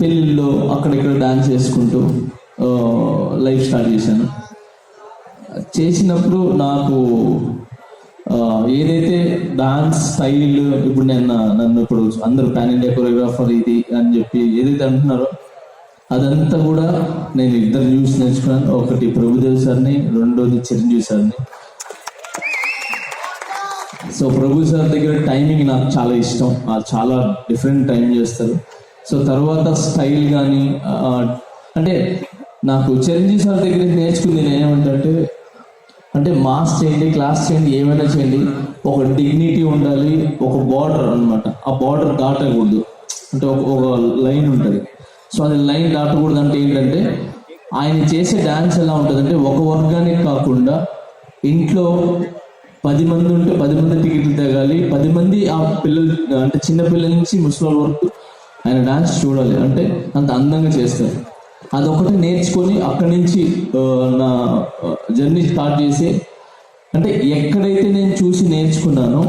పెళ్ళిళ్ళు అక్కడిక్కడ డాన్స్ చేసుకుంటూ లైఫ్ స్టార్ట్ చేశాను. చేసినప్పుడు నాకు ఏదైతే డాన్స్ స్టైల్ ఇప్పుడు నేను నన్ను ఇప్పుడు అందరూ పాన్ ఇండియా కొరియోగ్రాఫర్ ఇది అని చెప్పి ఏదైతే అంటున్నారో అదంతా కూడా నేను ఇద్దరు చూసి నేర్చుకున్నాను. ఒకటి ప్రభుదేవ్ సార్ని రెండోది చిరంజీవి సార్ని. సో ప్రభు సార్ దగ్గర టైమింగ్ నాకు చాలా ఇష్టం. ఆ చాలా డిఫరెంట్ టైం చేస్తారు. సో తర్వాత స్టైల్ కానీ అంటే నాకు చిరంజీవి సార్ దగ్గర నేర్చుకుంది నేను ఏమంటే అంటే మాస్ చేయండి క్లాస్ చేయండి ఏమైనా చేయండి ఒక డిగ్నిటీ ఉండాలి ఒక బార్డర్ అన్నమాట. ఆ బార్డర్ దాటకూడదు. అంటే ఒక ఒక లైన్ ఉంటుంది. సో అది లైన్ దాటకూడదు అంటే ఏంటంటే ఆయన చేసే డాన్స్ ఎలా ఉంటుంది అంటే ఒక వర్గానికి కాకుండా ఇంట్లో పది మంది ఉంటే పది మంది టికెట్లు తేగాలి పది మంది ఆ పిల్లలు అంటే చిన్న పిల్లల నుంచి ముసలి వరకు ఆయన డాన్స్ చూడాలి. అంటే అంత అందంగా చేస్తారు. అదొకటి నేర్చుకొని అక్కడి నుంచి నా జర్నీ స్టార్ట్ చేసి అంటే ఎక్కడైతే నేను చూసి నేర్చుకున్నానో